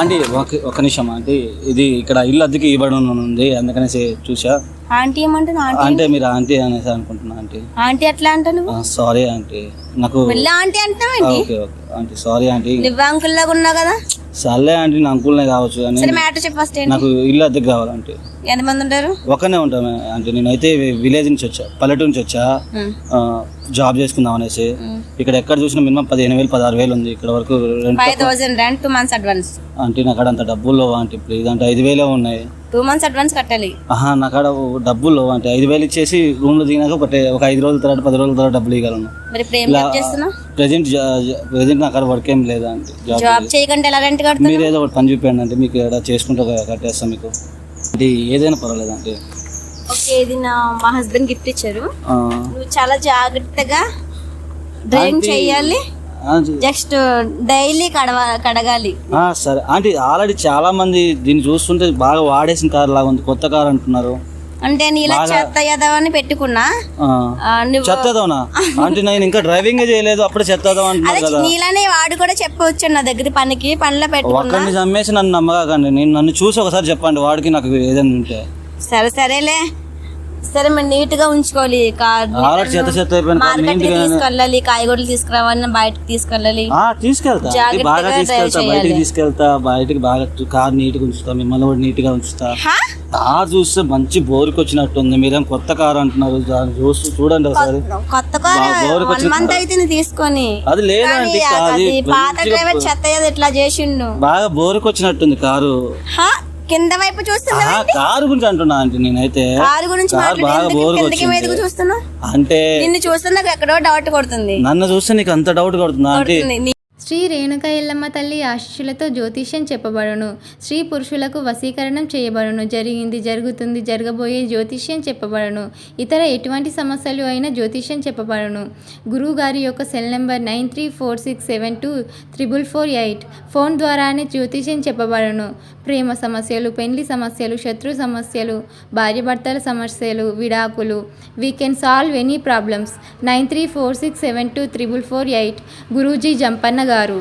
Aunty ఒక ఒక నిమిషం ఆంటీ. ఇది ఇక్కడ ఇల్లు అద్దెకి ఇవ్వడం ఉంది అందుకనేసి చూసా. ఆంటీ ఏమంటాను ఆంటీ? అంటే మీరు ఆంటీ అనేసి అనుకుంటున్నా ఆంటీ. ఆంటీ ఎట్లా అంటావు నువ్వు సారీ ఆంటీ. నాకు మళ్ళీ ఆంటీ అంటావేంటి okay okay. Aunty sorry aunty. నువ్వు అంకుల్ లాగా ఉన్నావు కదా. సర్లే ఆంటీ నా అంకుల్నే కావచ్చు అని సరే మ్యాటర్ చెప్పు ఫస్ట్ ఏంటి? నాకు ఇల్లు అద్దెకి కావాలంటే ఎంతమంది ఉంటారు? ఒక్కనే ఉంటాను అంటే నేనైతే విలేజ్ నుంచి వచ్చా పల్లెటూరు నుంచి వచ్చా. జాబ్ చేసుకుందాం అనేసి. ఇక్కడ ఎక్కడ చూసినా మినిమం పదిహేను వేలు పదహారు వేలు ఉంది. ఇక్కడ వరకు rent five thousand rent two months advance అంటే నాకు అంత డబ్బులు లేవు అంటే ప్లీజ్ అంటే ఐదు వేలే ఉన్నాయి. టూ మంత్స్ అడ్వాన్స్ కట్టాలి. ఆహా నాకు అక్కడ డబ్బులు లేవు అంటే? ఐదు వేలు ఇచ్చేసి రూమ్లో దిగినాక ఒక ఒక ఐదు రోజుల తర్వాత పది రోజుల తర్వాత డబ్బులు ఇవ్వగలను. ప్రెజెంట్ ప్రెజెంట్ నాకు అక్కడ వర్క్ ఏం లేదా అంటే? జాబ్ చేయకుండా ఎలా రెంట్ మీరు ఏదో ఒకటి పని చూపించండి అంటే మీకు ఇక్కడ చేసుకుంటూ కట్టేస్తాం మీకు. అంటే ఏదైనా పర్వాలేదు అంటే. ఓకే ఇది నా మా హస్బెండ్ గిఫ్ట్ ఇచ్చారు. నువ్వు చాలా జాగ్రత్తగా డ్రైవింగ్ చేయాలి. జస్ట్ డైలీ కడవ కడగాలి. సరే. అంటే ఆల్రెడీ చాలా మంది దీన్ని చూస్తుంటే బాగా వాడేసిన కార్ లాగా ఉంది. కొత్త కార్ అంటున్నారు. అంటే నీలా చెత్త యదవని పెట్టుకున్నా. చెత్తదోనా అంటే నేను ఇంకా డ్రైవింగ్ చేయలేదు అప్పుడే చెత్తదాం అదే అంటున్నారు కదా. నీలానే వాడు కూడా చెప్పవచ్చు నా దగ్గర పనికి పనిలో పెట్టుకున్నా. చమ్మేసి నన్ను నమ్మకండి నేను నన్ను చూసి ఒకసారి చెప్పండి వాడికి నాకు ఏదైనా ఉంటే. సరే సరేలే. సరే మరి నీట్గా ఉంచుకోవాలి చెత్త చెత్త మార్కెట్ తీసుకెళ్ళాలి కాయగూరలు తీసుకురావాలని బయటకు తీసుకెళ్ళాలి. తీసుకెళ్తా. బాగా తీసుకెళ్తా. బయటికి తీసుకెళ్తా బయటికి బాగా కార్ నీట్గా ఉంచుతా మిమ్మల్ని కూడా నీట్గా ఉంచుతా? కార్ చూస్తే మంచి బోరుకి వచ్చినట్టుంది. మీరేం కొత్త కార్ అంటున్నారు? చూస్తూ చూడండి ఒకసారి. కొత్త కార్ తీసుకొని. అది అది పాత డ్రైవర్ చెత్త ఇట్లా చేసిండు. బాగా బోరుకు వచ్చినట్టుంది కారు? కింద వైపు చూస్తున్నా కారు గురించి అంటున్నా అంటే నేనైతే కారు గురించి కిందకి మీదకి చూస్తున్నా అంటే నిన్ను చూస్తున్నా నాకు ఎక్కడో డౌట్ కొడుతుంది. నన్ను చూస్తే నీకు అంత డౌట్ కొడుతుందా? అంటే శ్రీ రేణుక ఎల్లమ్మ తల్లి ఆశీస్సులతో జ్యోతిష్యం చెప్పబడును. స్త్రీ పురుషులకు వశీకరణం చేయబడును. జరిగింది జరుగుతుంది జరగబోయే జ్యోతిష్యం చెప్పబడును. ఇతర ఎటువంటి సమస్యలు అయినా జ్యోతిష్యం చెప్పబడును. గురువు గారి యొక్క cell number nine three four six seven two triple four eight phone ద్వారానే జ్యోతిష్యం చెప్పబడును. ప్రేమ సమస్యలు పెళ్ళి సమస్యలు శత్రు సమస్యలు భార్యభర్తల సమస్యలు విడాకులు we can solve any problems nine three four six seven two triple four eight Guruji Jampanna గారు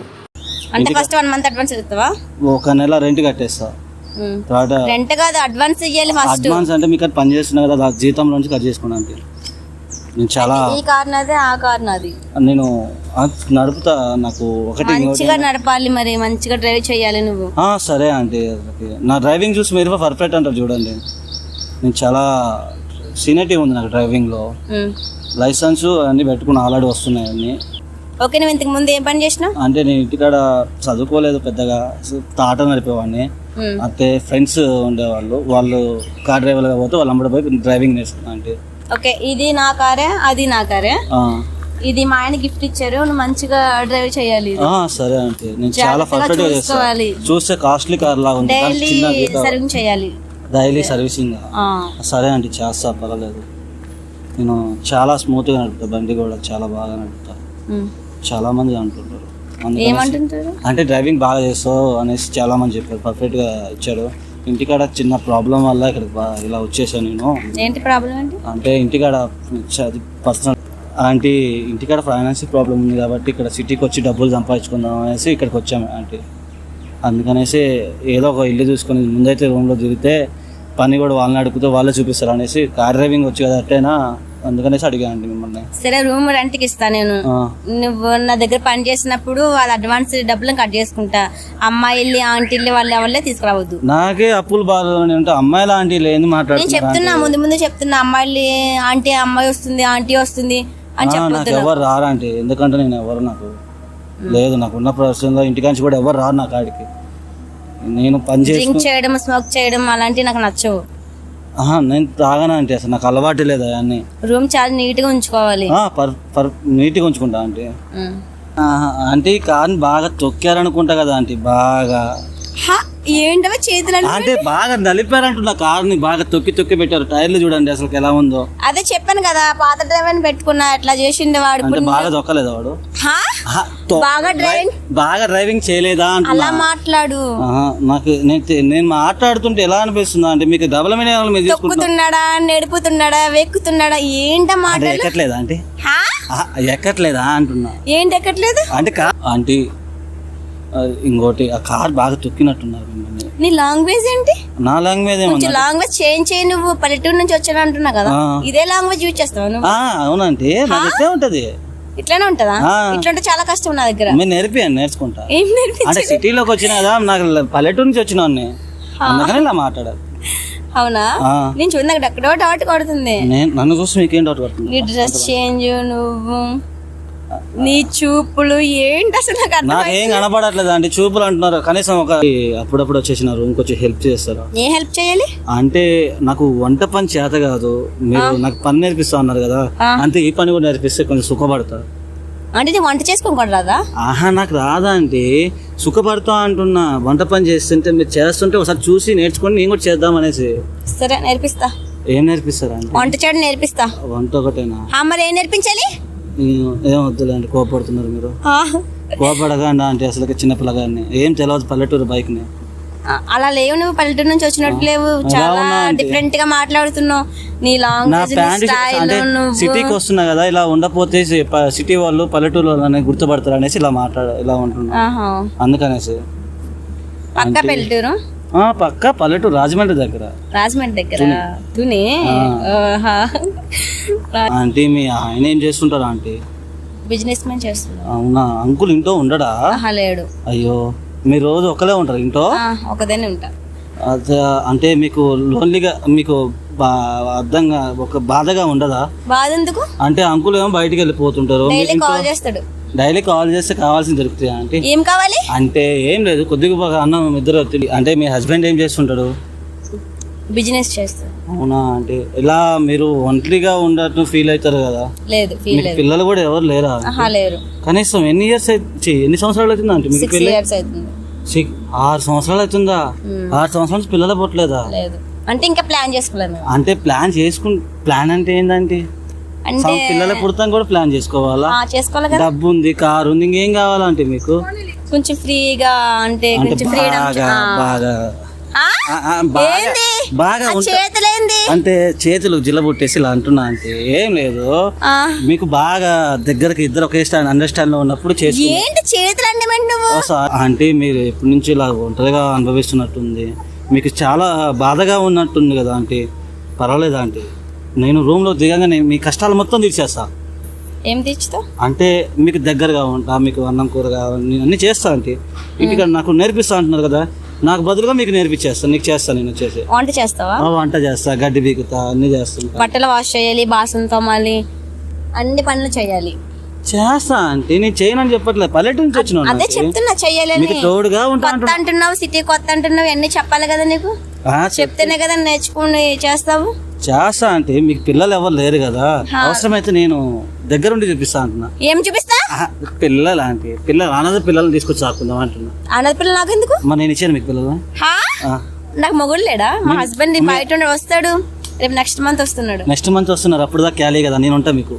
అంటే ఫస్ట్ వన్ మంత్ అడ్వాన్స్ ఇస్తావా ఒక నెల రెంట్ కట్టేస్తా. తర్వాత రెంట్ కాదు అడ్వాన్స్ ఇవ్వాలి ఫస్ట్ అడ్వాన్స్ అంటే మీకు అది పని చేస్తున్నా కదా ఆ జీతంలో నుంచి కట్ చేసుకున్నాను అంటే నేను చాలా ఈ కార్ నాదే ఆ కార్ నాది నేను నడుపుతా నాకు ఒకటి మంచిగా నడపాలి మరి మంచిగా డ్రైవ్ చేయాలి నువ్వు. ఆ, సరే ఓకే. నా డ్రైవింగ్ చూసి మీరు పర్ఫెక్ట్ అంటారు చూడండి. నేను చాలా సీనియర్టీ ఉంది నాకు డ్రైవింగ్లో. లైసెన్స్ అన్నీ పెట్టుకుని ఆల్రెడీ వస్తున్నాయి అన్నీ. ఓకే నువ్వు ఇంతకు ముందు ఏం పని చేసినావు? అంటే నేను ఇంటికాడ చదువుకోలేదు పెద్దగా తాట నడిపేవాడిని. అయితే ఫ్రెండ్స్ ఉండేవాళ్ళు వాళ్ళు కార్ డ్రైవర్గా పోతే వాళ్ళు అమ్మడి పోయి డ్రైవింగ్ నేర్చుకున్నా అంటే ఓకే ఇది నా కారే అది నా కారే. ఇది మా ఆయన గిఫ్ట్ ఇచ్చారు నువ్వు మంచిగా డ్రైవ్ చేయాలి సరే అంటే నేను చాలా పర్ఫెక్ట్గా చూసుకోవాలి. చూస్తే కాస్ట్లీ కార్ లాగా ఉంది డైలీ సర్వింగ్ చేయాలి. Daily servicing. సరే అండి చేస్తా పర్వాలేదు. నేను చాలా స్మూత్గా నడుపుతా బండి కూడా చాలా బాగా నడుపుతా. చాలా మంది అంటుంటారు. ఏమంటుంటారు అంటే డ్రైవింగ్ బాగా చేస్తావు అనేసి చాలా మంది చెప్పారు. పర్ఫెక్ట్గా ఇచ్చాడు. ఇంటికాడ చిన్న ప్రాబ్లం వల్ల ఇక్కడ ఇలా వచ్చేసాను నేను. ఏంటి ప్రాబ్లం అంటే ఇంటికాడ పర్సనల్ అంటే ఇంటికాడ ఫైనాన్షియల్ ప్రాబ్లం ఉంది కాబట్టి ఇక్కడ సిటీకి వచ్చి డబ్బులు సంపాదించుకుందాం అనేసి ఇక్కడికి వచ్చాము అంటే అందుకనేసి ఏదో ఒక ఇల్లు చూసుకొని ముందైతే రూమ్లో తిరిగితే పని కూడా వాళ్ళని అడిగితే వాళ్ళే చూపిస్తారు అనేసి కార్ డ్రైవింగ్ వచ్చి కదా అట్టేనా అందుకనేసి అడిగానండి మిమ్మల్ని. సరే రూమ్ రెంట్కి ఇస్తా నేను. నువ్వు నా దగ్గర పని చేసినప్పుడు వాళ్ళ అడ్వాన్స్ డబ్బులు కట్ చేసుకుంటా. అమ్మాయిల్ని ఆంటీల్ని వాళ్ళు ఎవరిలే తీసుకురావద్దు. నాకే అప్పులు అంటే అమ్మాయిల ఆంటీ నేను మాట్లాడుతున్నారు చెప్తున్నా ముందు ముందు చెప్తున్నా. అమ్మాయిలు ఆంటీ అమ్మాయి వస్తుంది ఆంటీ వస్తుంది అని చెప్పొద్దు ఎవరు రారంటే ఎందుకంటే నేను ఎవరు నాకు? లేదు నాకు ఉన్న ప్రొఫెషన్లో ఇంటికాంచి కూడా ఎవరు రారు నా కాడికి. నేను పని డ్రింక్ చేయడం స్మోక్ చేయడం అలాంటివి నాకు నచ్చవు. నేను తాగానా అంటే అసలు నాకు అలవాటు లేదు అవన్నీ. రూమ్ చాలా నీట్గా ఉంచుకోవాలి పర్ పర్ నీట్గా ఉంచుకుంటా అంటే ఈ కార్ని బాగా తొక్కారనుకుంటా కదా ఆంటీ బాగా. హా, ఏంటవే చేతులు అంటే బాగా నలిపారంటున్నా కార్ని బాగా తొక్కి తొక్కి పెట్టారు. టైర్లు చూడండి అసలు ఎలా ఉందో. అదే చెప్పాను కదా పాత డ్రైవర్ పెట్టుకున్నా ఎట్లా చేసిండే వాడు అంటే బాగా తొక్కలేదా వాడు? బాగా డ్రైవింగ్? బాగా డ్రైవింగ్ చేయలేదా అలా మాట్లాడు. నాకు నేను మాట్లాడుతుంటే ఎలా అనిపిస్తుందా అంటే మీకు డబుల్ తీసుకుంటున్నా తొక్కుతున్నాడా నెడుపుతున్నాడా వెక్కుతున్నాడా ఏంట అంటే మాటలు? ఎక్కట్లేదా అంటే ఎక్కట్లేదా అంటున్నా. ఏంటి ఎక్కట్లేదు? అంటే ఆ, ఇంకోటి ఆ కార్ బాగా తొక్కినట్టున్నారు మిమ్మల్ని. నీ లాంగ్వేజ్ ఏంటి? నా లాంగ్వేజ్ కొంచెం ఏమన్నా లాంగ్వేజ్ చేంజ్ చేయి నువ్వు పల్లెటూరు నుంచి వచ్చాను అంటున్నా కదా. ఆ. ఇదే లాంగ్వేజ్ యూజ్ చేస్తావు నువ్వు? ఆ, అవునంటే నాకు ఇట్లే ఉంటది. ఇట్లానే ఉంటదా? ఆ. ఇట్లుంటే చాలా కష్టం నా దగ్గర. మీరు నేర్పియండి నేర్చుకుంటా. ఏం నేర్పి అంటే సిటీలోకి వచ్చిన కదా నాకు పల్లెటూరు నుంచి వచ్చిన వాడిని. అందుకని ఇలా మాట్లాడాలి అవునా? ఆ. నేను చూడు నాకు ఎక్కడో డౌట్ కొడుతుంది. నేను నన్ను చూసి మీకేం డౌట్ పడుతుంది నీ డ్రెస్ చేంజ్ నువ్వు. నీ చూపులు ఏంటి అసలు నాకు నాకేం కనపడట్లేదు అంటే చూపులు అంటున్నారు. కనీసం ఒక అప్పుడప్పుడు వచ్చేసిన రూమ్ కొంచెం హెల్ప్ చేస్తారా? ఏ హెల్ప్ చేయాలి? అంటే నాకు వంట పని చేత కాదు. మీరు నాకు పని నేర్పిస్తా ఉన్నారు కదా. అంతే ఈ పని కూడా నేర్పిస్తే కొంచెం సుఖపడతా. అంటే నేను వంట చేసుకోని కూడా రాదా? ఆహా నాకు రాదా అంటే సుఖపడతా అంటున్నా. వంట పని చేస్తుంటే మీరు చేస్తుంటే ఒకసారి చూసి నేర్చుకొని నేను కూడా చేద్దాం అనేసి. సరే నేర్పిస్తా. ఏం నేర్పిస్తారా అంటే వంట చేయడం నేర్పిస్తా. వంట ఒకటేనా? ఆ, మరి ఏం నేర్పించాలి? ఏం కోపడుతున్నారు మీరు. కోపడకండి అంటే అసలు చిన్నపిల్లగాడిని ఏం తెలియదు పల్లెటూరు బైక్ని. అలా లేవు నువ్వు పల్లెటూరు నుంచి వచ్చినట్టు లేవు. చాలా? డిఫరెంట్గా మాట్లాడుతున్నావు. నీ నువ్వు. సిటీకి వస్తున్నా కదా ఇలా ఉండపోతే ప- సిటీ వాళ్ళు పల్లెటూరు వాళ్ళని గుర్తుపడతారు అనేసి ఇలా మాట్లాడ ఇలా ఉంటున్నా. అందుకనేసి. పక్క పల్లెటూరు? పక్క పల్లెటూరు రాజమండ్రి దగ్గర. రాజమండ్రి దగ్గర? తుని. ఆంటీ మీ ఆయన ఏం చేస్తుంటారా ఆంటీ? బిజినెస్ మ్యాన్ చేస్తున్నావు అవునా? అంకుల్ ఇంట్లో ఉండడా? లేడు. అయ్యో మీరు రోజు ఒకలే ఉంటారు ఇంట్లో? ఒకదాన్ని ఉంటా. అదే అంటే మీకు లోన్లీగా మీకు అర్థంగా ఒక బాధగా ఉండదా? బాధ ఎందుకు అంటే అంకుల్ ఏమో బయటికి వెళ్ళిపోతుంటారు. కాల్ చేస్తాడు. డైలీ కాల్ చేస్తే కావాల్సింది దొరుకుతాయి ఆంటీ? ఏం కావాలి? అంటే ఏం లేదు కొద్దిగా బాగా అన్నం ఇద్దరు తిని- అంటే మీ హస్బెండ్ ఏం చేస్తుంటాడు? బిజినెస్ చేస్తాడు. అవునా అంటే ఇలా మీరు ఒంటరిగా ఉన్నట్టు ఫీల్ అవుతారు కదా? లేదు ఫీల్ మీకు పిల్లలు కూడా ఎవరు లేరా? ఆహా లేరు. కనీసం ఎన్ని ఇయర్స్ అయితే ఎన్ని సంవత్సరాలు అవుతుందా అంటే మీకు సిక్స్ పెళ్ళి? ఇయర్స్ అవుతుంది. సిక్- ఆరు సంవత్సరాలు అవుతుందా? ఆరు సంవత్సరాల నుంచి పిల్లలు పుట్టలేదా? లేదు. అంటే ఇంకా ప్లాన్ చేసుకోలేము. మేము. అంటే ప్లాన్ చేసుకు ప్లాన్ అంటే ఏంటంటే అంటే పిల్లలు పుడతాం కూడా ప్లాన్ చేసుకోవాలా? చేసుకోవాలి కదా. డబ్బు ఉంది కారు ఉంది ఇంకేం కావాలంటే మీకు? కొంచెం ఫ్రీగా అంటే కొంచెం ఫ్రీడమ్ బాగా బాగా. చేతులేంది? అంటే చేతులు జిల్లబుట్టేసి ఇలా అంటున్నా అంటే ఏం లేదు. మీకు బాగా దగ్గరకి ఇద్దరు ఒకే స్టాండ్ అండర్స్టాండ్లో ఉన్నప్పుడు చేసు ఏంటి చేతులు అంటే నువ్వు? అంటే మీరు ఎప్పటి నుంచి ఇలా ఒంటరిగా అనుభవిస్తున్నట్టుంది? మీకు చాలా బాధగా ఉన్నట్టుంది కదా అంటే పర్వాలేదా అంటే నేను రూమ్లో దిగంగానే మీ కష్టాలు మొత్తం తీర్చేస్తా. ఏం తెచ్చుతావు అంటే మీకు దగ్గరగా ఉంటా మీకు అన్నం కూర కావాలి నేను అన్నీ చేస్తా అంటే. ఇంటికాడ నాకు నేర్పిస్తా అంటున్నారు కదా నాకు బదులుగా మీకు నేర్పించేస్తాను నీకు చేస్తాను నేను వచ్చేసి. వంట చేస్తావా? వంట చేస్తా గడ్డి బీకుతా అన్నీ చేస్తుంటా. బట్టలు వాష్ చేయాలి బాసన తోమాలి అన్ని పనులు చేయాలి. చేస్తా అంటే నేను చేయనని చెప్పట్లేదు పల్లెటూరు నుంచి వచ్చిన అదే చెప్తున్నా చెయ్యాలని మీకు తోడుగా ఉంటా కొత్త అంటున్నావు సిటీ కొత్త అంటున్నావు అన్ని చెప్పాలి కదా నీకు? చెప్తేనే కదా నేర్చుకుని చేస్తావు. చేస్తా అంటే మీకు పిల్లలు ఎవరు లేరు కదా? అవసరమైతే నేను దగ్గరుండి చూపిస్తా అంటున్నా. ఏం చూపిస్తా? పిల్లలు అంటే పిల్లలు అనాథ పిల్లల్ని తీసుకొచ్చి ఆకుందాం అంటున్నా. అన్నది పిల్లలు నాకు ఎందుకు మరి నేను ఇచ్చాను మీకు పిల్లలు? నాకు మొగుడు లేడా? మా హస్బెండ్ బయట వస్తాడు. రేపు నెక్స్ట్ మంత్ వస్తున్నాడు. నెక్స్ట్ మంత్ వస్తున్నారు. అప్పుడు దాకా ఖాళీ కదా నేను ఉంటా మీకు.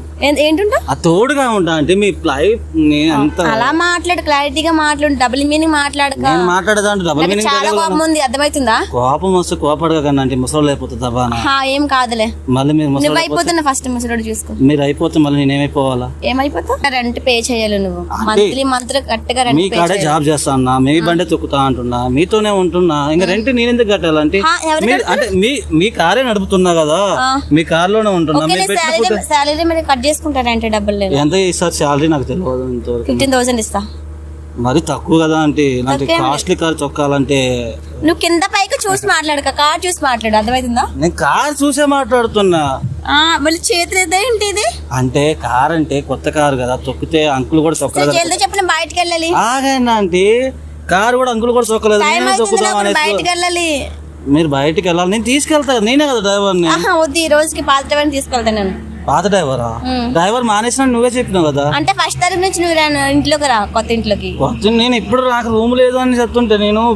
ఏంటుంటా? ఆ తోడుగా ఉంటా అంటే మీ లైఫ్ నేను అంత అలా మాట్లాడు క్లారిటీగా మాట్లాడు డబుల్ మీనింగ్ మాట్లాడక. నేను మాట్లాడేదాంటే డబుల్ మీనింగ్ చాలా కోపం ఉంది అర్థమవుతుందా కోపం వస్తే కోపడగా కన్నా అంటే ముసలు అయిపోతుంది హా ఏం కాదులే. మళ్ళీ మీరు నువ్వు అయిపోతున్నా ఫస్ట్ ముసలోడు చూసుకో. మీరు అయిపోతే మళ్ళీ నేనేమైపోవాలా ఏమైపోతావు? రెంట్ పే చేయాలి నువ్వు. మంత్లీ మంత్లీ కరెక్ట్గా రెంట్ మీ కాడే జాబ్ చేస్తా అన్నా మీ బండే తొక్కుతా అంటున్నా? మీతోనే ఉంటున్నా? ఇంకా రెంట్ నేను ఎందుకు కట్టాలంటే అంటే మీ మీ కారే నడుపుతున్నా కదా? మీ కార్లోనే ఉంటున్నా. మీరు పెట్టిన శాలరీ ఫుడ్ శాలరీ మీద కట్ చేసుకుంటారంటే డబ్బులు లేదు ఎంత ఇస్తారు శాలరీ నాకు తెలియదు ఇంతవరకు ఫిఫ్టీన్ థౌసండ్ ఇస్తా. మరి తక్కువ కదా అంటే ఇలాంటి కాస్ట్లీ కార్ చొక్కాలంటే నువ్వు కింద పైకి చూసి మాట్లాడక కార్ చూసి మాట్లాడు. అర్థమవుతుందా నేను కార్ చూసే మాట్లాడుతున్నా. మళ్ళీ చేతులు ఏంటి ఇది? అంటే కార్ అంటే కొత్త కారు కదా. తొక్కితే అంకుల్ కూడా తొక్కలేదు చేతులు చెప్పిన బయటకు వెళ్ళాలి. ఆగండి అంటే కారు కూడా అంకుల్ కూడా తొక్కలేదు నాకు అనేసి బయటకు వెళ్ళాలి. మీరు బయటికి వెళ్ళాలి. నేను తీసుకెళ్తా. నేనే కదా డ్రైవర్ని. ఆహా వద్దు ఈ రోజుకి పాత డ్రైవర్ తీసుకెళ్తాను నేను. పాత డ్రైవరా? డ్రైవర్ మానేసిన నువ్వే చెప్పినావు కదా? అంటే ఫస్ట్ తారీఖు నుంచి నువ్వు రా ఇంట్లోకి రా కొత్త ఇంట్లోకి. కొత్త నేను ఇప్పుడు నాకు రూమ్ లేదు అని చెప్తుంటే నేను